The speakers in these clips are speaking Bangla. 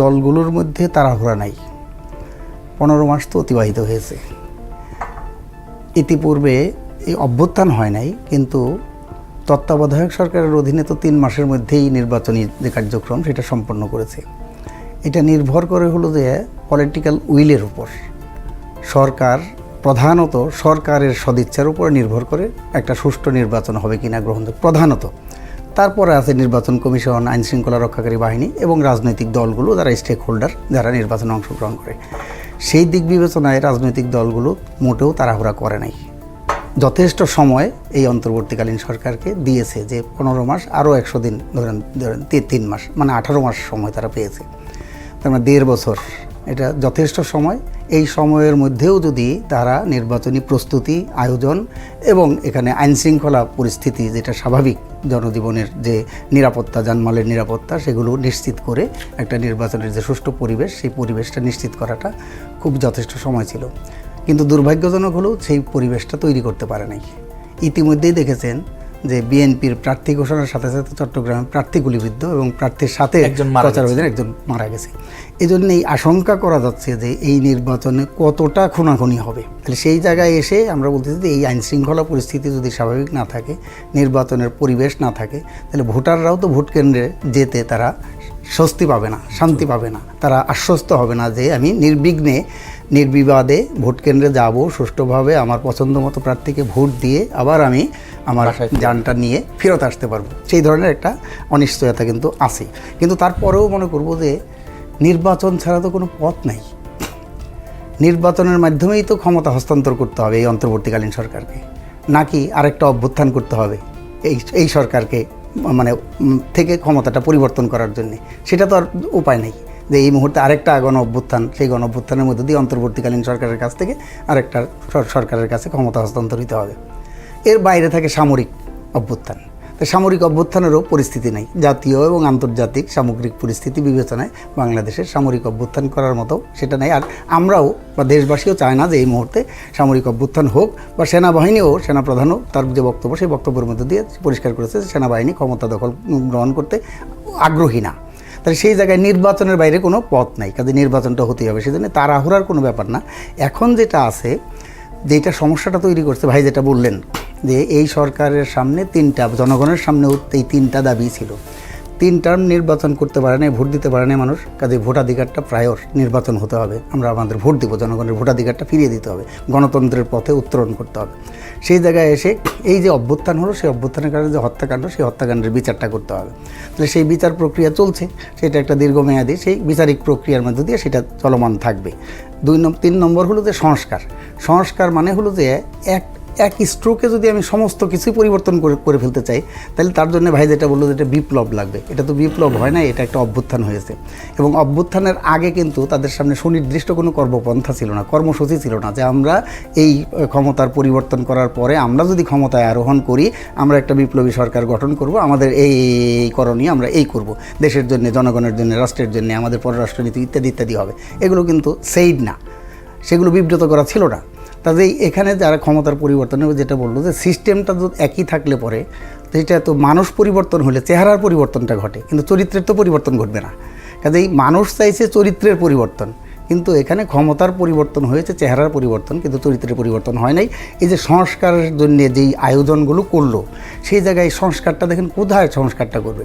দলগুলোর মধ্যে তাড়াহুড়া নাই। পনেরো মাস তো অতিবাহিত হয়েছে। ইতিপূর্বে এই অভ্যুত্থান হয় নাই, কিন্তু তত্ত্বাবধায়ক সরকারের অধীনে তো তিন মাসের মধ্যেই নির্বাচনী যে কার্যক্রম সেটা সম্পন্ন করেছে। এটা নির্ভর করে হলো যে পলিটিক্যাল উইলের উপর। সরকার প্রধানত সরকারের সদিচ্ছার উপর নির্ভর করে একটা সুষ্ঠু নির্বাচন হবে কিনা গ্রহণযোগ্য প্রধানত। তারপরে আছে নির্বাচন কমিশন আইন শৃঙ্খলা রক্ষাকারী বাহিনী এবং রাজনৈতিক দলগুলো যারা স্টেক হোল্ডার যারা নির্বাচনে অংশগ্রহণ করে। সেই দিক বিবেচনায় রাজনৈতিক দলগুলো মোটেও তাড়াহুড়া করে নাই। যথেষ্ট সময় এই অন্তর্বর্তীকালীন সরকারকে দিয়েছে যে পনেরো মাস, আরও একশো দিন, ধরেন ধরেন তিন মাস মানে আঠারো মাস সময় তারা পেয়েছে। তার মানে দেড় বছর এটা যথেষ্ট সময়। এই সময়ের মধ্যেও যদি তারা নির্বাচনী প্রস্তুতি, আয়োজন এবং এখানে আইনশৃঙ্খলা পরিস্থিতি যেটা স্বাভাবিক জনজীবনের যে নিরাপত্তা, যানমালের নিরাপত্তা, সেগুলো নিশ্চিত করে একটা নির্বাচনের যে সুষ্ঠু পরিবেশ, সেই পরিবেশটা নিশ্চিত করাটা খুব যথেষ্ট সময় ছিল। কিন্তু দুর্ভাগ্যজনক হলেও সেই পরিবেশটা তৈরি করতে পারে নাই। ইতিমধ্যেই দেখেছেন যে বিএনপির প্রার্থী ঘোষণার সাথে সাথে চট্টগ্রামে প্রার্থী গুলিবিদ্ধ এবং প্রার্থীর সাথে একজন প্রচার অভিযানে একজন মারা গেছে। এই জন্যই আশঙ্কা করা যাচ্ছে যে এই নির্বাচনে কতটা খুনাখুনি হবে। তাহলে সেই জায়গায় এসে আমরা বলতেছি যে এই আইন শৃঙ্খলা পরিস্থিতি যদি স্বাভাবিক না থাকে নির্বাচনের পরিবেশ না থাকে তাহলে ভোটাররাও তো ভোট কেন্দ্রে যেতে তারা স্বস্তি পাবে না শান্তি পাবে না। তারা আশ্বস্ত হবে না যে আমি নির্বিঘ্নে নির্বিবাদে ভোট কেন্দ্রে যাব সুষ্ঠুভাবে আমার পছন্দ মতো প্রার্থীকে ভোট দিয়ে আবার আমি আমার যানটা নিয়ে ফেরত আসতে পারব। সেই ধরনের একটা অনিশ্চয়তা কিন্তু আছে। কিন্তু তারপরেও মনে করব যে নির্বাচন ছাড়া তো কোনো পথ নাই। নির্বাচনের মাধ্যমেই তো ক্ষমতা হস্তান্তর করতে হবে এই অন্তর্বর্তীকালীন সরকারকে। নাকি আরেকটা অভ্যুত্থান করতে হবে এই এই সরকারকে মানে থেকে ক্ষমতাটা পরিবর্তন করার জন্য। সেটা তো আর উপায় নেই যে এই মুহূর্তে আরেকটা গণ অভ্যুত্থান সেই গণ অভ্যুত্থানের মধ্যে দিয়ে অন্তর্বর্তীকালীন সরকারের কাছ থেকে আরেকটা সরকারের কাছে ক্ষমতা হস্তান্তরিত হবে। এর বাইরে থাকে সামরিক অভ্যুত্থান। তো সামরিক অভ্যুত্থানেরও পরিস্থিতি নেই। জাতীয় এবং আন্তর্জাতিক সামগ্রিক পরিস্থিতি বিবেচনায় বাংলাদেশের সামরিক অভ্যুত্থান করার মতো সেটা নেই। আর আমরাও বা দেশবাসীও চায় না যে এই মুহূর্তে সামরিক অভ্যুত্থান হোক বা সেনাবাহিনীও, সেনাপ্রধানও তার যে বক্তব্য, সেই বক্তব্যের মধ্যে দিয়ে পরিষ্কার করেছে যে সেনাবাহিনী ক্ষমতা দখল গ্রহণ করতে আগ্রহী না। তাহলে সেই জায়গায় নির্বাচনের বাইরে কোনো পথ নাই। কাজে নির্বাচনটা হতেই হবে। সেজন্য তাড়াহুড়ার কোনো ব্যাপার না। এখন যেটা আছে যেটা সমস্যাটা তৈরি করছে, ভাই যেটা বললেন, যে এই সরকারের সামনে তিনটা, জনগণের সামনে এই তিনটা দাবি ছিল। তিন টার্ম নির্বাচন করতে পারে না ভোট দিতে পারে না মানুষ, কাজে ভোটাধিকারটা প্রায়র নির্বাচন হতে হবে। আমরা আমাদের ভোট দিব, জনগণের ভোটাধিকারটা ফিরিয়ে দিতে হবে, গণতন্ত্রের পথে উত্তরণ করতে হবে। সেই জায়গায় এসে এই যে অভ্যুত্থান হলো, সেই অভ্যুত্থানের কারণে যে হত্যাকাণ্ড, সেই হত্যাকাণ্ডের বিচারটা করতে হবে। তাহলে সেই বিচার প্রক্রিয়া চলছে, সেটা একটা দীর্ঘমেয়াদী, সেই বিচারিক প্রক্রিয়ার মধ্যে দিয়ে সেটা চলমান থাকবে। দুই নম্বর তিন নম্বর হলো যে সংস্কার। সংস্কার মানে হলো যে এক এক স্ট্রোকে যদি আমি সমস্ত কিছুই পরিবর্তন করে করে ফেলতে চাই, তাহলে তার জন্য ভাই যেটা বলল যে এটা বিপ্লব লাগবে। এটা তো বিপ্লব হয় না, এটা একটা অভ্যুত্থান হয়েছে। এবং অভ্যুত্থানের আগে কিন্তু তাদের সামনে সুনির্দিষ্ট কোনো কর্মপন্থা ছিল না, কর্মসূচি ছিল না, যে আমরা এই ক্ষমতার পরিবর্তন করার পরে আমরা যদি ক্ষমতায় আরোহণ করি, আমরা একটা বিপ্লবী সরকার গঠন করব, আমাদের এই করণীয় আমরা এই করব। দেশের জন্য, জনগণের জন্য, রাষ্ট্রের জন্য, আমাদের পররাষ্ট্রনীতি ইত্যাদি ইত্যাদি হবে। এগুলো কিন্তু সেইড না। সেগুলো বিব্রত করা ছিল না। কাজেই এখানে যারা ক্ষমতার পরিবর্তন হবে, যেটা বলল যে সিস্টেমটা যদি একই থাকলে পরে, সেটা তো মানুষ পরিবর্তন হলে চেহারার পরিবর্তনটা ঘটে, কিন্তু চরিত্রের তো পরিবর্তন ঘটবে না। কাজেই মানুষ চাইছে চরিত্রের পরিবর্তন, কিন্তু এখানে ক্ষমতার পরিবর্তন হয়েছে, চেহারার পরিবর্তন, কিন্তু চরিত্রের পরিবর্তন হয় নাই। এই যে সংস্কারের জন্য যেই আয়োজনগুলো করল, সেই জায়গায় সংস্কারটা দেখেন কোথায় সংস্কারটা করবে?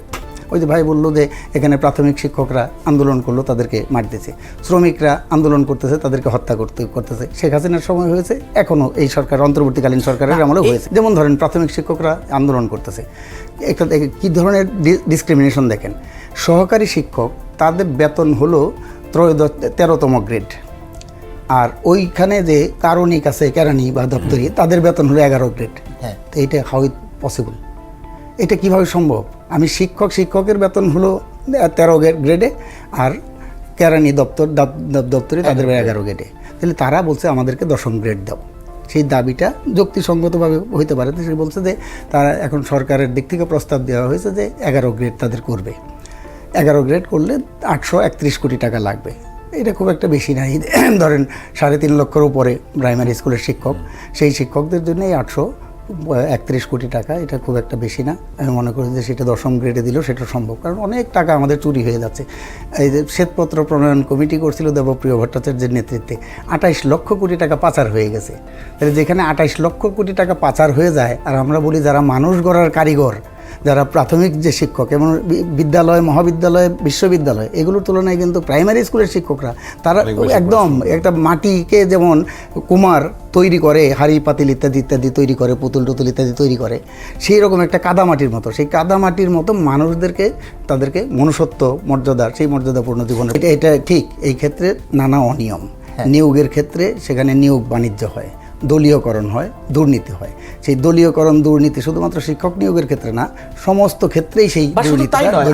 ওই যে ভাই বলল যে এখানে প্রাথমিক শিক্ষকরা আন্দোলন করল তাদেরকে মারতেছে। শ্রমিকরা আন্দোলন করতেছে তাদেরকে হত্যা করতে করতেছে। শেখ হাসিনার সময় হয়েছে এখনও এই সরকার অন্তর্বর্তীকালীন সরকারের আমলেও হয়েছে। যেমন ধরেন প্রাথমিক শিক্ষকরা আন্দোলন করতেছে। একটা কী ধরনের ডিসক্রিমিনেশন দেখেন? সহকারী শিক্ষক তাদের বেতন হলো ত্রয়োদশ তেরোতম গ্রেড আর ওইখানে যে কারণিক আছে কেরানি বা দপ্তরি তাদের বেতন হলো এগারো গ্রেড হ্যাঁ। তো এটা হাউ ইট পসিবল এটা কীভাবে সম্ভব? আমি শিক্ষক শিক্ষকের বেতন হলো তেরো গ্রেডে আর কেরানি দপ্তর দপ- দপ- দপ্তরে তাদের এগারো গ্রেডে তাহলে তারা বলছে আমাদেরকে দশম গ্রেড দাও। সেই দাবিটা যুক্তিসঙ্গতভাবে হইতে পারে। সে বলছে যে তারা এখন সরকারের দিক থেকে প্রস্তাব দেওয়া হয়েছে যে এগারো গ্রেড তাদের করবে। এগারো গ্রেড করলে আটশো একত্রিশ কোটি টাকা লাগবে। এটা খুব একটা বেশি নাই ধরেন সাড়ে তিন লক্ষের উপরে প্রাইমারি স্কুলের শিক্ষক সেই শিক্ষকদের জন্য এই আটশো একত্রিশ কোটি টাকা, এটা খুব একটা বেশি না। আমি মনে করি যে সেটা দশম গ্রেডে দিলেও সেটা সম্ভব। কারণ অনেক টাকা আমাদের চুরি হয়ে যাচ্ছে। এই যে শ্বেতপত্র প্রণয়ন কমিটি করছিল দেবপ্রিয় ভট্টাচার্যের নেতৃত্বে। আঠাইশ লক্ষ কোটি টাকা পাচার হয়ে গেছে। তাহলে যেখানে আঠাইশ লক্ষ কোটি টাকা পাচার হয়ে যায়, আর আমরা বলি যারা মানুষ গড়ার কারিগর যারা প্রাথমিক যে শিক্ষক এবং বিদ্যালয় মহাবিদ্যালয় বিশ্ববিদ্যালয় এগুলোর তুলনায় কিন্তু প্রাইমারি স্কুলের শিক্ষকরা তারা একদম একটা মাটিকে যেমন কুমার তৈরি করে হাড়ি পাতিল ইত্যাদি ইত্যাদি তৈরি করে পুতুল টুতুল ইত্যাদি তৈরি করে সেই রকম একটা কাদামাটির মতো। সেই কাদামাটির মতো মানুষদেরকে তাদেরকে মনুষ্যত্ব মর্যাদা সেই মর্যাদাপূর্ণ জীবন। এটা এটা ঠিক এই ক্ষেত্রে নানা অনিয়ম। নিয়োগের ক্ষেত্রে সেখানে নিয়োগ বাণিজ্য হয়। দলীয়করণ হয় দুর্নীতি হয়। সেই দলীয়করণ দুর্নীতি শুধুমাত্র শিক্ষক নিয়োগের ক্ষেত্রে না সমস্ত ক্ষেত্রেই সেই এখনও শুধু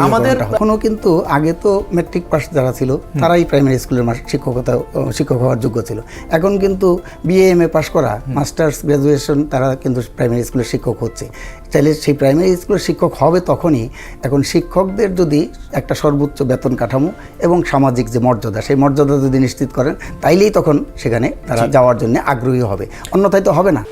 আমাদের- এখনও কিন্তু আগে তো মেট্রিক পাস যারা ছিল তারাই প্রাইমারি স্কুলের শিক্ষকতা শিক্ষক হওয়ার যোগ্য ছিল। এখন কিন্তু বিএ এম এ পাশ করা মাস্টার্স গ্র্যাজুয়েশন তারা কিন্তু প্রাইমারি স্কুলের শিক্ষক হচ্ছে। চাইলে সেই প্রাইমারি স্কুলের শিক্ষক হবে তখনই। এখন শিক্ষকদের যদি একটা সর্বোচ্চ বেতন কাঠামো এবং সামাজিক যে মর্যাদা সেই মর্যাদা যদি নিশ্চিত করেন তাইলেই তখন সেখানে তারা যাওয়ার জন্য আগ্রহী হবে। অন্যথায় তো হবে না।